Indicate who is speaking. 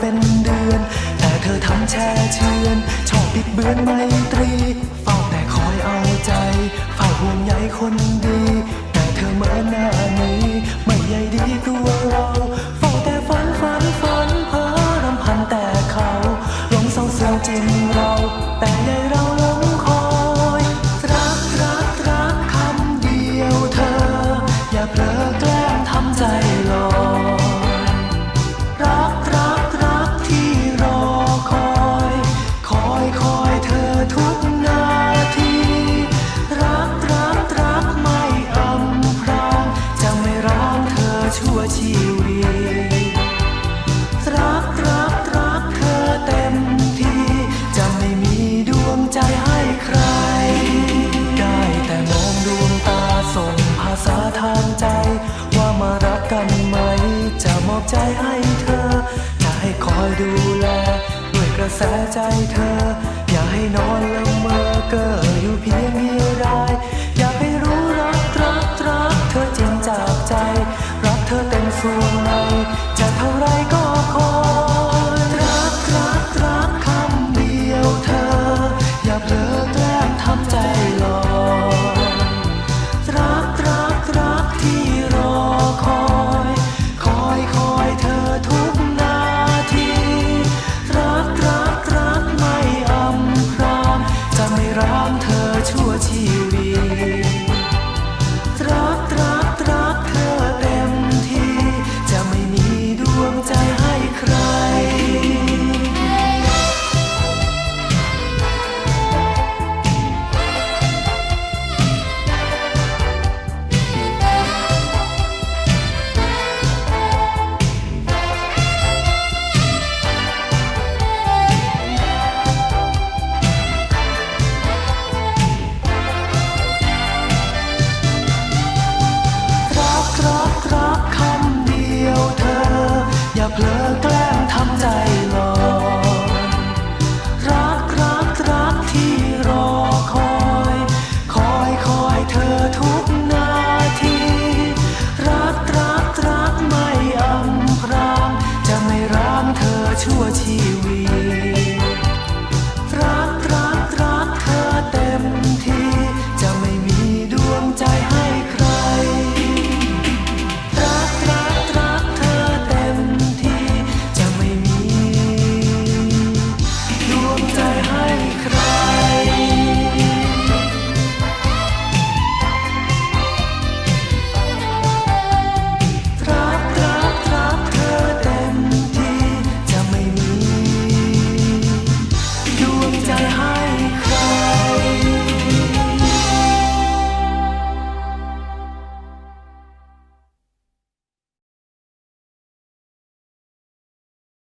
Speaker 1: เป็นเดือน แต่เธอทำแช่เชือน ชอบปิดเบือนไมตรี เฝ้าแต่คอยเอาใจเฝ้าห่วงใยคนดี วชีวิตรักรักรักเธอเต็มที่ จะไม่มีดวงใจให้ใคร ได้แต่มองดวงตาส่งภาษาทางใจ ว่ามารักกันไหม จะมอบใจให้เธอ จะให้คอยดูแล ด้วยกระแสใจเธอ อย่าให้นอนละเมอเก้ออยู่เพียงเดียวดาย เผลอแกล้งทำใจ